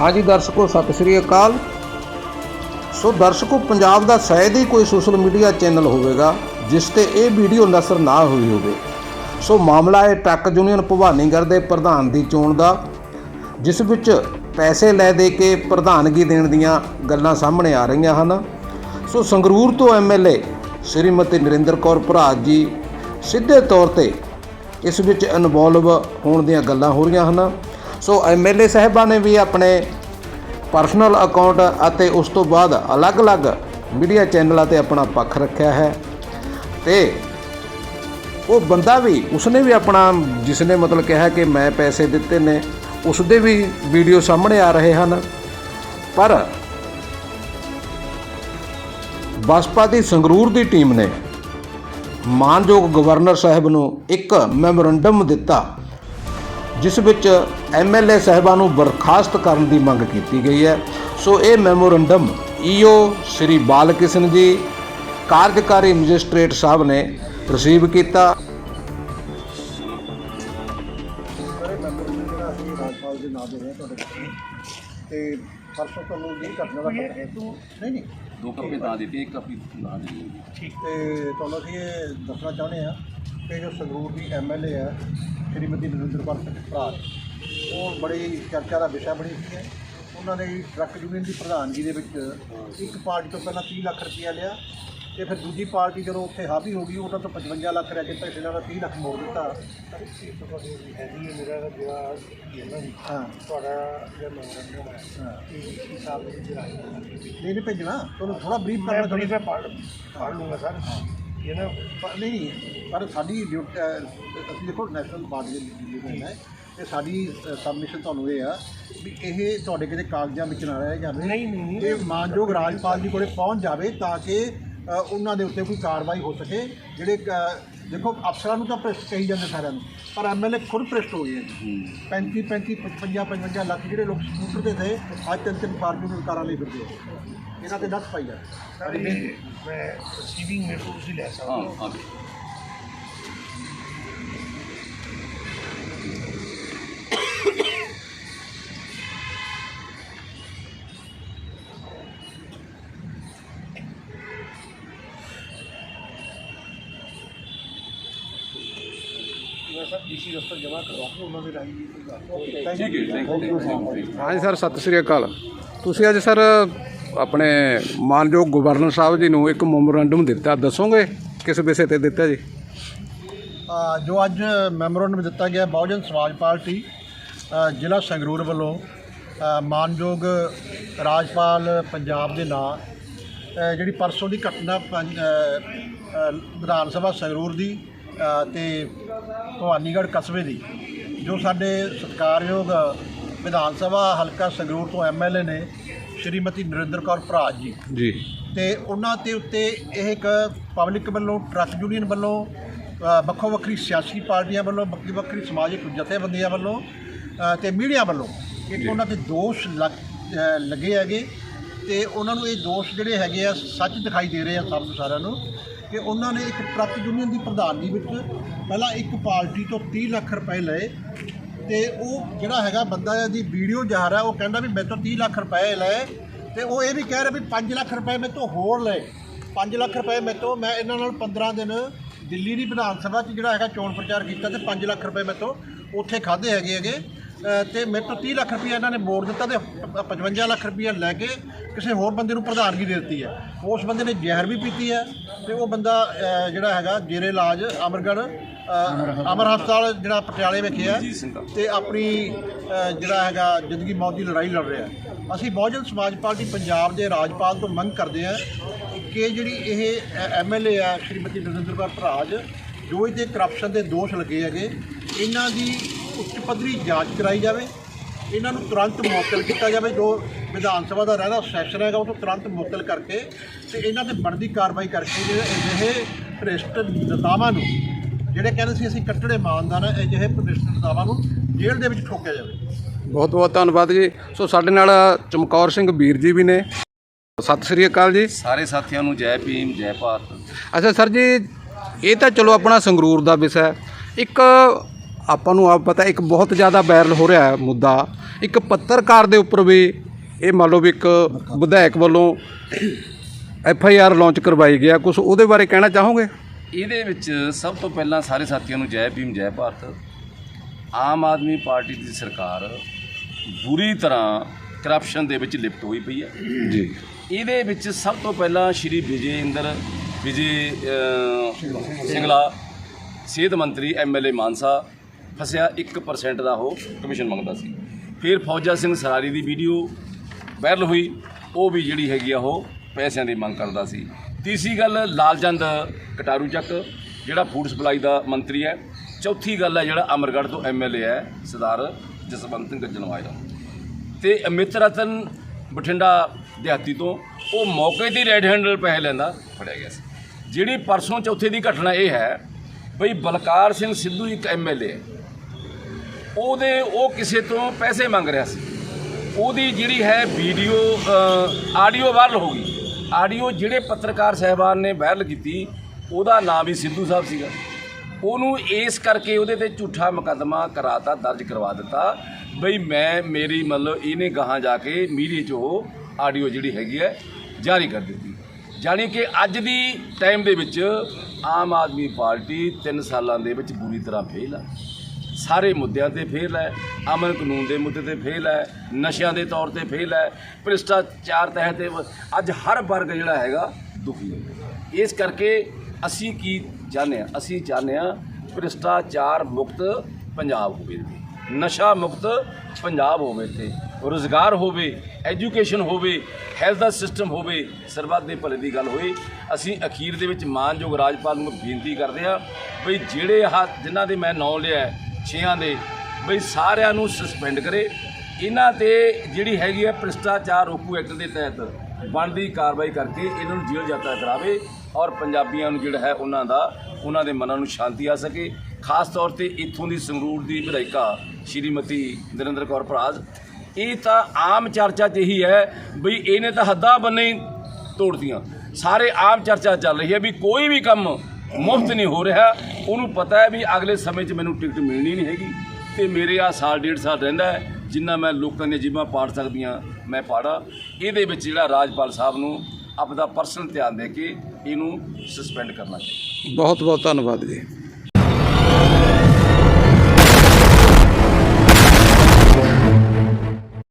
ਹਾਂਜੀ ਦਰਸ਼ਕੋ, ਸਤਿ ਸ੍ਰੀ ਅਕਾਲ। ਸੋ ਦਰਸ਼ਕੋ, ਪੰਜਾਬ ਦਾ ਸ਼ਾਇਦ ਹੀ ਕੋਈ ਸੋਸ਼ਲ ਮੀਡੀਆ ਚੈਨਲ ਹੋਵੇਗਾ, ਜਿਸ ਤੇ ਇਹ ਵੀਡੀਓ ਨਸਰ ਨਾ ਹੋਈ ਹੋਵੇ। ਸੋ ਮਾਮਲਾ ਹੈ ਟਰੱਕ ਯੂਨੀਅਨ ਭਵਾਨੀਗੜ੍ਹ ਦੇ ਪ੍ਰਧਾਨ ਦੀ ਚੋਣ ਦਾ, ਜਿਸ ਵਿੱਚ ਪੈਸੇ ਲੈ ਦੇ ਕੇ ਪ੍ਰਧਾਨਗੀ ਦੇਣ ਦੀਆਂ ਗੱਲਾਂ ਸਾਹਮਣੇ ਆ ਰਹੀਆਂ ਹਨ। ਸੋ ਸੰਗਰੂਰ ਤੋਂ ਐਮਐਲਏ ਸ਼੍ਰੀਮਤੀ ਨਰਿੰਦਰ ਕੌਰ ਭਰਾਜ ਜੀ ਸਿੱਧੇ ਤੌਰ ਤੇ ਇਸ ਵਿੱਚ ਇਨਵੋਲਵ ਹੋਣ ਦੀਆਂ ਗੱਲਾਂ ਹੋ ਰਹੀਆਂ ਹਨ। ਸੋ ਐਮਐਲਏ ਸਾਹਿਬਾਂ ਨੇ ਵੀ ਆਪਣੇ ਪਰਸਨਲ ਅਕਾਊਂਟ ਅਤੇ ਉਸ ਤੋਂ ਬਾਅਦ ਅਲੱਗ-ਅਲੱਗ ਮੀਡੀਆ ਚੈਨਲਾਂ ਤੇ ਆਪਣਾ ਪੱਖ ਰੱਖਿਆ ਹੈ। ਤੇ ਉਹ ਬੰਦਾ ਵੀ, ਉਸਨੇ ਵੀ ਆਪਣਾ, ਜਿਸਨੇ ਮਤਲਬ ਕਿਹਾ ਕਿ ਮੈਂ ਪੈਸੇ ਦਿੱਤੇ ਨੇ ਉਸ ਦੇ ਵੀ ਵੀਡੀਓ ਸਾਹਮਣੇ ਆ ਰਹੇ ਹਨ। ਪਰ ਬਸਪਾ ਦੀ ਸੰਗਰੂਰ ਦੀ ਟੀਮ ਨੇ ਮਾਨਯੋਗ ਗਵਰਨਰ ਸਾਹਿਬ ਨੂੰ ਇੱਕ ਮੈਮੋਰੰਡਮ ਦਿੱਤਾ। ਜਿਸ ਵਿੱਚ ਐਮਐਲਏ ਸਾਹਿਬਾਂ ਨੂੰ ਬਰਖਾਸਤ ਕਰਨ ਦੀ ਮੰਗ ਕੀਤੀ ਗਈ ਹੈ। ਸੋ ਇਹ ਮੈਮੋਰੰਡਮ ਈਓ ਸ੍ਰੀ ਬਾਲਕਿਸ਼ਨ ਜੀ ਕਾਰਜਕਾਰੀ ਮੈਜਿਸਟ੍ਰੇਟ ਸਾਹਿਬ ਨੇ ਰਿਸੀਵ ਕੀਤਾ। ਤੇ ਪਰਸੋਂ ਤੁਹਾਨੂੰ ਜਿਹੜੀ ਘਟਨਾ ਦਾ ਪਤਾ ਹੈ। ਤੂੰ ਨਹੀਂ ਨਹੀਂ। ਦੋ ਕੱਪੇ ਤਾਂ ਦਿੱਤੇ ਇੱਕ ਕਾਪੀ ਨਾ ਦਿੱਤੀ। ਠੀਕ। ਤੇ ਤੁਹਾਨੂੰ ਅਸੀਂ ਇਹ ਦੱਸਣਾ ਚਾਹੁੰਦੇ ਹਾਂ ਕਿ ਜੋ ਸੰਗਰੂਰ ਦੀ ਐਮਐਲਏ ਹੈ ਸ਼੍ਰੀਮਤੀ ਨਰਿੰਦਰ ਕੌਰ ਭਰਾ ਉਹ ਬੜੀ ਚਰਚਾ ਦਾ ਵਿਸ਼ਾ ਬਣੀ ਹੋਈ ਹੈ। ਉਹਨਾਂ ਨੇ ਟਰੱਕ ਯੂਨੀਅਨ ਦੀ ਪ੍ਰਧਾਨਗੀ ਦੇ ਵਿੱਚ ਇੱਕ ਪਾਰਟੀ ਤੋਂ ਪਹਿਲਾਂ 30 ਲੱਖ ਰੁਪਇਆ ਲਿਆ ਤੇ ਫਿਰ ਦੂਜੀ ਪਾਰਟੀ ਜਦੋਂ ਉੱਥੇ ਹਾਵੀ ਹੋ ਗਈ ਉਹਨਾਂ ਤੋਂ 55 ਲੱਖ ਰਹਿ ਕੇ ਇਹਨਾਂ ਦਾ 30 ਲੱਖ ਮੋੜ ਦਿੱਤਾ। ਨਹੀਂ ਨਹੀਂ ਭੇਜਣਾ। ਤੁਹਾਨੂੰ ਥੋੜਾ ਬਰੀਫ ਕਰਨਾ ਤੁਹਾਨੂੰ ਮੈਂ ਪੜ੍ਹ ਲੂੰਗਾ ਸਰ। ਇਹ ਨਾ ਪਰ ਨਹੀਂ ਪਰ ਸਾਡੀ ਡਿਊਟੀ ਅਸੀਂ ਦੇਖੋ ਨੈਸ਼ਨਲ ਪਾਰਟੀ ਦੇ ਲੀਡਰ ਹੈ। ਤੇ ਸਾਡੀ ਸਬਮਿਸ਼ਨ ਤੁਹਾਨੂੰ ਇਹ ਆ ਵੀ ਇਹ ਤੁਹਾਡੇ ਕਿਤੇ ਕਾਗਜ਼ਾਂ ਵਿੱਚ ਨਾ ਰਹਿ ਜਾਵੇ। ਨਹੀਂ, ਨਹੀਂ, ਨਹੀਂ। ਇਹ ਮਾਨਯੋਗ ਰਾਜਪਾਲ ਜੀ ਕੋਲੇ ਪਹੁੰਚ ਜਾਵੇ ਤਾਂ ਕਿ ਅ, ਉਹਨਾਂ ਦੇ ਉੱਤੇ ਕੋਈ ਕਾਰਵਾਈ ਹੋ ਸਕੇ। ਜਿਹੜੇ ਅ, ਦੇਖੋ ਅਫਸਰਾਂ ਨੂੰ ਤਾਂ ਭ੍ਰਿਸ਼ਟ ਕਹੀ ਜਾਂਦੇ ਸਾਰਿਆਂ ਨੂੰ ਪਰ ਐਮਐਲਏ ਖੁਦ ਭ੍ਰਿਸ਼ਟ ਹੋ ਗਏ ਹੈ। 35 35 55 55 ਲੱਖ ਜਿਹੜੇ ਲੋਕ ਸਕੂਟਰ ਤੇ ਥੇ ਅੱਜ ਤਿੰਨ ਤਿੰਨ ਫਾਰਚੂਨਰ ਕਾਰਾਂ ਲਈ ਫਿਰਦੇ ਆ। ਇਹਨਾਂ ਤੇ ਨੱਥ ਪਾਈ ਜਾਵੇ। ਸਰ ਮੈਂ ਹੋ। ਸਰ ਜਮ੍ਹਾਂ ਕਰਵਾ ਕੇ ਉਹਨਾਂ ਦੇ ਕੋਈ ਗੱਲ ਠੀਕ ਹੈ ਥੈਂਕ ਯੂ ਥੈਂਕ ਯੂ ਹਾਂਜੀ ਸਰ ਸਤਿ ਸ੍ਰੀ ਅਕਾਲ। ਤੁਸੀਂ ਅੱਜ ਸਰ ਆਪਣੇ ਮਾਨਯੋਗ ਗਵਰਨਰ ਸਾਹਿਬ ਜੀ ਨੂੰ ਇੱਕ ਮੈਮੋਰੈਂਡਮ ਦਿੱਤਾ। ਦੱਸੋਗੇ? ਕਿਸ ਵਿਸ਼ੇ ਤੇ ਦਿੱਤਾ ਜੀ? ਜੋ ਅੱਜ ਮੈਮੋਰੈਂਡਮ ਦਿੱਤਾ ਗਿਆ ਬਹੁਜਨ ਸਮਾਜ ਪਾਰਟੀ ਜ਼ਿਲ੍ਹਾ ਸੰਗਰੂਰ ਵੱਲੋਂ ਮਾਨਯੋਗ ਰਾਜਪਾਲ ਪੰਜਾਬ ਦੇ ਨਾਂ ਜਿਹੜੀ ਪਰਸੋਂ ਦੀ ਘਟਨਾ ਪੰਜ- ਵਿਧਾਨ ਸਭਾ ਸੰਗਰੂਰ ਦੀ ਅ, ਤੇ ਭਵਾਨੀਗੜ੍ਹ ਕਸਬੇ ਦੀ ਜੋ ਸਾਡੇ ਸਤਿਕਾਰਯੋਗ ਵਿਧਾਨ ਸਭਾ ਹਲਕਾ ਸੰਗਰੂਰ ਤੋਂ ਐਮਐਲਏ ਨੇ ਸ਼੍ਰੀਮਤੀ ਨਰਿੰਦਰ ਕੌਰ ਭਰਾਜ ਜੀ। ਜੀ। ਤੇ ਉਹਨਾਂ ਦੇ ਉੱਤੇ ਇਹ ਇੱਕ ਪਬਲਿਕ ਵੱਲੋਂ ਟਰੱਕ ਯੂਨੀਅਨ ਵੱਲੋਂ ਵੱਖੋ ਵੱਖਰੀ ਸਿਆਸੀ ਪਾਰਟੀਆਂ ਵੱਲੋਂ ਵੱਖਰੀ ਵੱਖਰੀ ਸਮਾਜਿਕ ਜਥੇਬੰਦੀਆਂ ਵੱਲੋਂ ਤੇ ਮੀਡੀਆ ਵੱਲੋਂ ਇੱਕ ਉਹਨਾਂ ਦੇ ਦੋਸ਼ ਲੱਗ ਲੱਗੇ ਹੈਗੇ। ਤੇ ਉਹਨਾਂ ਨੂੰ ਇਹ ਦੋਸ਼ ਜਿਹੜੇ ਹੈਗੇ ਆ ਸੱਚ ਦਿਖਾਈ ਦੇ ਰਹੇ ਆ ਸਭ ਨੂੰ ਸਾਰਿਆਂ ਨੂੰ ਕਿ ਉਹਨਾਂ ਨੇ ਇੱਕ ਟਰੱਕ ਯੂਨੀਅਨ ਦੀ ਪ੍ਰਧਾਨਗੀ ਵਿੱਚ ਪਹਿਲਾਂ ਇੱਕ ਪਾਰਟੀ ਤੋਂ 30 ਲੱਖ ਰੁਪਏ ਲਏ ਤੇ ਉਹ ਜਿਹੜਾ ਹੈਗਾ ਬੰਦਾ ਦੀ ਵੀਡੀਓ ਜਾ ਰਿਹਾ ਉਹ ਕਹਿੰਦਾ ਵੀ ਮੇਰੇ ਤੋਂ 30 ਲੱਖ ਰੁਪਏ ਲਏ ਤੇ ਉਹ ਇਹ ਵੀ ਕਹਿ ਰਿਹਾ ਵੀ 5 ਲੱਖ ਰੁਪਏ ਮੇਰੇ ਤੋਂ ਹੋਰ ਲਏ। 5 ਲੱਖ ਰੁਪਏ ਮੇਰੇ ਤੋਂ ਮੈਂ ਇਹਨਾਂ ਨਾਲ 15 ਦਿਨ ਦਿੱਲੀ ਦੀ ਵਿਧਾਨ ਸਭਾ 'ਚ ਜਿਹੜਾ ਹੈਗਾ ਚੋਣ ਪ੍ਰਚਾਰ ਕੀਤਾ ਤੇ 5 ਲੱਖ ਰੁਪਏ ਮੇਰੇ ਤੋਂ ਉੱਥੇ ਖਾਦੇ ਹੈਗੇ ਹੈਗੇ। ਅ, ਤੇ ਮੇਰੇ ਤੋਂ 30 ਲੱਖ ਰੁਪਏ ਇਹਨਾਂ ਨੇ ਮੋੜ ਦਿੱਤਾ ਤੇ ਪ- 55 ਲੱਖ ਰੁਪਏ ਲੈ ਕੇ ਕਿਸੇ ਹੋਰ ਬੰਦੇ ਨੂੰ ਪ੍ਰਧਾਨਗੀ ਦੇ ਦਿੱਤੀ ਹੈ। ਉਸ ਬੰਦੇ ਨੇ ਜ਼ਹਿਰ ਵੀ ਪੀਤੀ ਹੈ। ਤੇ ਉਹ ਬੰਦਾ ਜਿਹੜਾ ਹੈਗਾ ਜੇਰੇ ਇਲਾਜ ਅਮਰਗੜ੍ਹ ਅਮਰ ਹਸਪਤਾਲ ਜਿਹੜਾ ਪਟਿਆਲੇ ਵਿਖੇ ਹੈ ਤੇ ਆਪਣੀ ਜਿਹੜਾ ਹੈਗਾ ਜ਼ਿੰਦਗੀ ਮੌਤ ਦੀ ਲੜਾਈ ਲੜ ਰਿਹਾ ਹੈ। ਅਸੀਂ ਬਹੁਜਨ ਸਮਾਜ ਪਾਰਟੀ ਪੰਜਾਬ ਦੇ ਰਾਜਪਾਲ ਤੋਂ ਮੰਗ ਕਰਦੇ ਹਾਂ ਕਿ ਜਿਹੜੀ ਇਹ ਐਮਐਲਏ ਆ ਸ਼੍ਰੀਮਤੀ ਨਰਿੰਦਰ ਕੌਰ ਭਰਾਜ ਜੋ ਇਹਦੇ ਕਰਪਸ਼ਨ ਦੇ ਦੋਸ਼ ਲੱਗੇ ਹੈਗੇ ਇਹਨਾਂ ਦੀ ਉੱਚ ਪੱਧਰੀ ਜਾਂਚ ਕਰਾਈ ਜਾਵੇ ਇਹਨਾਂ ਨੂੰ ਤੁਰੰਤ ਮੁਅੱਤਲ ਕੀਤਾ ਜਾਵੇ ਜੋ ਵਿਧਾਨ ਸਭਾ ਦਾ ਰਹਿਣਾ ਸੈਸ਼ਨ ਹੈਗਾ ਉਹ ਤੋਂ ਤੁਰੰਤ ਮੁਅੱਤਲ ਕਰਕੇ ਤੇ ਇਹਨਾਂ ਤੇ ਬਣਦੀ ਕਾਰਵਾਈ ਕਰਕੇ ਜਿਹੜੇ ਅਜਿਹੇ ਭ੍ਰਿਸ਼ਟ ਨੇਤਾਵਾਂ ਨੂੰ ਜਿਹੜੇ ਕਹਿੰਦੇ ਸੀ ਅਸੀਂ ਕੱਟੜੇ ਇਮਾਨਦਾਰ ਹਾਂ ਅਜਿਹੇ ਭ੍ਰਿਸ਼ਟ ਨੇਤਾਵਾਂ ਨੂੰ ਜੇਲ੍ਹ ਦੇ ਵਿੱਚ ਠੋਕਿਆ ਜਾਵੇ। ਬਹੁਤ ਬਹੁਤ ਧੰਨਵਾਦ ਜੀ। ਸੋ ਸਾਡੇ ਨਾਲ ਚਮਕੌਰ ਸਿੰਘ ਵੀਰ ਜੀ ਵੀ ਨੇ। ਸਤਿ ਸ੍ਰੀ ਅਕਾਲ ਜੀ। ਸਾਰੇ ਸਾਥੀਆਂ ਨੂੰ ਜੈ ਭੀਮ ਜੈ ਭਾਰਤ। ਅੱਛਾ ਸਰ ਜੀ ਇਹ ਤਾਂ ਚਲੋ ਆਪਣਾ ਸੰਗਰੂਰ ਦਾ ਵਿਸ਼ਾ ਹੈ। ਇੱਕ ਆਪਾਂ ਨੂੰ ਆਪ ਪਤਾ ਇੱਕ ਬਹੁਤ ਜ਼ਿਆਦਾ ਵਾਇਰਲ ਹੋ ਰਿਹਾ ਹੈ ਮੁੱਦਾ। ਇੱਕ ਪੱਤਰਕਾਰ ਦੇ ਉੱਪਰ ਵੀ ਇਹ ਮੰਨ ਲਓ ਵੀ ਇੱਕ ਵਿਧਾਇਕ ਵੱਲੋਂ ਐਫ ਆਈ ਆਰ ਲਾਂਚ ਕਰਵਾਈ ਗਿਆ ਕੁਝ ਉਹਦੇ ਬਾਰੇ ਕਹਿਣਾ ਚਾਹੋਗੇ? ਇਹਦੇ ਵਿੱਚ ਸਭ ਤੋਂ ਪਹਿਲਾਂ ਸਾਰੇ ਸਾਥੀਆਂ ਨੂੰ ਜੈ ਭੀਮ ਜੈ ਭਾਰਤ। ਆਮ ਆਦਮੀ ਪਾਰਟੀ ਦੀ ਸਰਕਾਰ ਬੁਰੀ ਤਰ੍ਹਾਂ ਕਰਪਸ਼ਨ ਦੇ ਵਿੱਚ ਲਿਪਤ ਹੋਈ ਪਈ ਹੈ। ਜੀ। ਇਹਦੇ ਵਿੱਚ ਸਭ ਤੋਂ ਪਹਿਲਾਂ ਸ਼੍ਰੀ ਵਿਜੇ ਇੰਦਰ ਵਿਜੇ ਸਿੰਗਲਾ ਸਿਹਤ ਮੰਤਰੀ ਐਮਐਲਏ ਮਾਨਸਾ ਫਸਿਆ 1% ਦਾ ਉਹ ਕਮਿਸ਼ਨ ਮੰਗਦਾ ਸੀ। ਫਿਰ ਫੌਜਾ ਸਿੰਘ ਸਰਾਰੀ ਦੀ ਵੀਡੀਓ ਵਾਇਰਲ ਹੋਈ, ਉਹ ਵੀ ਜਿਹੜੀ ਹੈਗੀ ਆ ਉਹ ਪੈਸਿਆਂ ਦੀ ਮੰਗ ਕਰਦਾ ਸੀ। ਤੀਸਰੀ ਗੱਲ, ਲਾਲਚੰਦ ਕਟਾਰੂ ਚੱਕ, ਜਿਹੜਾ ਫੂਡ ਸਪਲਾਈ ਦਾ ਮੰਤਰੀ ਹੈ। ਚੌਥੀ ਗੱਲ ਹੈ, ਜਿਹੜਾ ਅਮਰਗੜ੍ਹ ਤੋਂ ਐਮਐਲਏ ਹੈ, ਸਰਦਾਰ ਜਸਵੰਤ ਸਿੰਘ ਗੱਜਣਵਾਲ ਦਾ। ਤੇ ਅਮਿਤ ਰਤਨ ਬਠਿੰਡਾ ਦਿਹਾਤੀ ਤੋਂ, ਉਹ ਮੌਕੇ ਤੇ ਰੈਡ ਹੈਂਡਲ ਪੈਸੇ ਲੈਂਦਾ, ਫੜਿਆ ਗਿਆ ਸੀ। ਜਿਹੜੀ ਪਰਸੋਂ ਚੌਥੇ ਦੀ ਘਟਨਾ ਇਹ ਹੈ, ਬਈ ਬਲਕਾਰ ਸਿੰਘ ਸਿੱਧੂ ਇੱਕ ਐਮਐਲਏ ਹੈ। ਉਹਦੇ, ਉਹ ਕਿਸੇ ਤੋਂ ਪੈਸੇ ਮੰਗ ਰਿਹਾ ਸੀ। ਉਹਦੀ ਜਿਹੜੀ ਹੈ ਵੀਡੀਓ ਆਡੀਓ ਵਾਇਰਲ ਹੋ ਗਈ। ਆਡੀਓ ਜਿਹੜੇ ਪੱਤਰਕਾਰ ਸਹਿਬਾਨ ਨੇ ਵਾਇਰਲ ਕੀਤੀ, ਉਹਦਾ ਨਾਮ ਵੀ ਸਿੱਧੂ ਸਾਹਿਬ ਸੀਗਾ। ਉਹਨੂੰ ਇਸ ਕਰਕੇ ਉਹਦੇ ਤੇ ਝੂਠਾ ਮੁਕੱਦਮਾ ਕਰਾਤਾ, ਦਰਜ ਕਰਵਾ ਦਿੱਤਾ। ਬਈ ਮੈਂ, ਮੇਰੀ ਮਤਲਬ ਇਹਨੇ ਗਾਹਾਂ ਜਾ ਕੇ ਮੀਡੀਆ 'ਚ ਉਹ ਆਡੀਓ ਜਿਹੜੀ ਹੈਗੀ ਹੈ, ਜਾਰੀ ਕਰ ਦਿੱਤੀ। ਜਾਣੀ ਕਿ ਅੱਜ ਦੀ ਟਾਈਮ ਦੇ ਵਿੱਚ ਆਮ ਆਦਮੀ ਪਾਰਟੀ 3 ਸਾਲਾਂ ਦੇ ਵਿੱਚ ਬੁਰੀ ਤਰ੍ਹਾਂ ਫੇਲ ਆ। ਸਾਰੇ ਮੁੱਦਿਆਂ ਤੇ ਫੇਲ ਹੈ ਅਮਨ ਕਾਨੂੰਨ ਦੇ ਮੁੱਦੇ ਤੇ ਫੇਲ ਹੈ, ਨਸ਼ਿਆਂ ਦੇ ਤੌਰ ਤੇ ਫੇਲ ਹੈ, ਭ੍ਰਿਸ਼ਟਾਚਾਰ ਤਹਿਤ ਅੱਜ ਹਰ ਵਰਗ ਜਿਹੜਾ ਹੈਗਾ ਦੁਖੀ ਹੈ। ਇਸ ਕਰਕੇ ਅਸੀਂ ਕੀ ਚਾਹੁੰਦੇ ਹਾਂ? ਅਸੀਂ ਚਾਹੁੰਦੇ ਹਾਂ ਭ੍ਰਿਸ਼ਟਾਚਾਰ ਮੁਕਤ ਪੰਜਾਬ ਹੋਵੇ ਇੱਥੇ। ਨਸ਼ਾ ਮੁਕਤ ਪੰਜਾਬ ਹੋਵੇ ਤੇ ਰੋਜ਼ਗਾਰ ਹੋਵੇ, ਐਜੂਕੇਸ਼ਨ ਹੋਵੇ ਹੈਲਥ ਦਾ ਸਿਸਟਮ ਹੋਵੇ, ਸਰਬੱਤ ਦੇ ਭਲੇ ਦੀ ਗੱਲ ਹੋਏ। ਅਸੀਂ ਅਖੀਰ ਦੇ ਵਿੱਚ ਮਾਨਯੋਗ ਰਾਜਪਾਲ ਨੂੰ ਬੇਨਤੀ ਕਰਦੇ ਹਾਂ ਵੀ ਜਿਹੜੇ ਆਹ ਜਿਨ੍ਹਾਂ ਦੇ ਮੈਂ ਨਾਂ ਲਿਆ ਹੈ, ਛੇਆਂ ਦੇ ਬਈ ਸਾਰਿਆਂ ਨੂੰ ਸਸਪੈਂਡ ਕਰੇ। ਇਹਨਾਂ ਤੇ ਜਿਹੜੀ ਹੈਗੀ ਹੈ ਭ੍ਰਿਸ਼ਟਾਚਾਰ ਰੋਕੂ ਐਕਟ ਦੇ ਤਹਿਤ ਬਣਦੀ ਕਾਰਵਾਈ ਕਰਕੇ ਇਹਨਾਂ ਨੂੰ ਜੇਲ੍ਹ ਯਾਤਰਾ ਕਰਾਵੇ ਔਰ ਪੰਜਾਬੀਆਂ ਨੂੰ ਜਿਹੜਾ ਹੈ ਉਹਨਾਂ ਦਾ ਉਹਨਾਂ ਦੇ ਮਨਾਂ ਨੂੰ ਸ਼ਾਂਤੀ ਆ ਸਕੇ। ਖਾਸ ਤੌਰ ਤੇ ਇੱਥੋਂ ਦੀ ਸੰਗਰੂਰ ਦੀ ਵਿਧਾਇਕਾ ਸ਼੍ਰੀਮਤੀ ਨਰਿੰਦਰ ਕੌਰ ਭਰਾਜ। ਇਹ ਤਾਂ ਆਮ ਚਰਚਾ 'ਚ ਇਹੀ ਹੈ ਬਈ ਇਹਨੇ ਤਾਂ ਹੱਦਾਂ ਬੰਨੇ ਤੋੜਦੀਆਂ ਸਾਰੇ ਆਮ ਚਰਚਾ ਚੱਲ ਰਹੀ ਹੈ ਵੀ ਕੋਈ ਵੀ ਕੰਮ ਮੁਫਤ ਨਹੀਂ ਹੋ ਰਿਹਾ। ਉਹਨੂੰ ਪਤਾ ਹੈ ਵੀ ਅਗਲੇ ਸਮੇਂ 'ਚ ਮੈਨੂੰ ਟਿਕਟ ਮਿਲਣੀ ਨਹੀਂ ਹੈਗੀ। ਤੇ ਮੇਰੇ ਆ ਸਾਲ, ਡੇਢ ਸਾਲ ਰਹਿੰਦਾ ਹੈ, ਜਿੰਨਾ ਮੈਂ ਲੋਕਾਂ ਦੀਆਂ ਜੀਬਾਂ ਪਾੜ ਸਕਦੀਆਂ, ਮੈਂ ਪਾੜਾ। ਇਹਦੇ ਵਿੱਚ ਜਿਹੜਾ ਰਾਜਪਾਲ ਸਾਹਿਬ ਨੂੰ ਆਪਦਾ ਪਰਸਨਲ ਧਿਆਨ ਦੇ ਕੇ ਇਹਨੂੰ ਸਸਪੈਂਡ ਕਰਨਾ ਚਾਹੀਦਾ। ਬਹੁਤ ਬਹੁਤ ਧੰਨਵਾਦ ਜੀ।